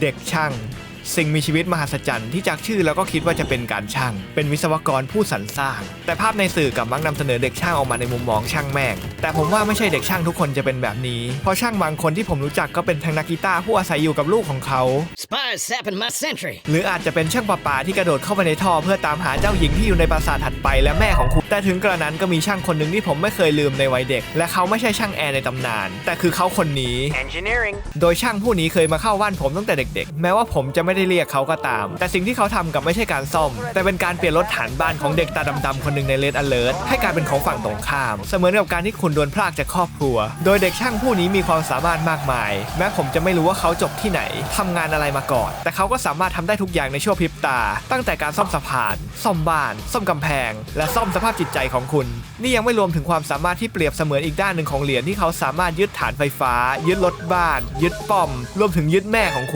เด็กช่าง สิ่งมีชีวิตมหัศจรรย์ที่จากชื่อแล้วก็คิดว่าจะเป็นการช่าง เป็นวิศวกรผู้สรรสร้าง แต่ภาพในสื่อกลับมักนำเสนอเด็กช่างออกมาในมุมมองช่างแม่ง แต่ผมว่าไม่ใช่เด็กช่างทุกคนจะเป็นแบบนี้ เพราะช่างบางคนที่ผมรู้จักก็เป็นทั้งนักกีตาร์ผู้อาศัยอยู่กับลูกของเขา Spies sapping my sentry. หรืออาจจะเป็นช่างประปาที่กระโดดเข้าไปในท่อเพื่อตามหาเจ้าหญิงที่อยู่ในปราสาทถัดไปและแม่ของคุณ แต่ถึงกระนั้นก็มีช่างคนหนึ่งที่ผมไม่เคยลืมในวัยเด็ก และเขาไม่ใช่ช่างแอร์ในตำนาน แต่คือเขาคนนี้ Engineering. โดยช่างผู้นี้เคยมาเข้าบ้านผมตั้งแต่เด็ก ๆ แม้ว่าผมจะไม่ได้เรียกเขาก็ตาม แต่สิ่งที่เขาทำกับไม่ใช่การซ่อม แต่เป็นการเปลี่ยนรถฐานบ้านของเด็กตาดำๆคนหนึ่งในเลดอเลิร์ให้กลายเป็นของฝั่งตรงข้าม เสมือนกับการที่คุณโดนพรากจากครอบครัว โดยเด็กช่างผู้นี้มีความสามารถมากมาย แม้ผมจะไม่รู้ว่าเขาจบที่ไหนทำงานอะไรมาก่อน แต่เขาก็สามารถทำได้ทุกอย่างในชั่วพริบตา ตั้งแต่การซ่อมสะพาน ซ่อมบ้าน ซ่อมกำแพง และซ่อมสภาพจิตใจของคุณ นี่ยังไม่รวมถึงความสามารถที่เปรียบเสมือนอีกด้านหนึ่งของเหรียญที่เขาสามารถยึดฐานไฟฟ้า ยึดรถบ้าน ยึดป้อม รวมถึงยึดแม่ของคุณ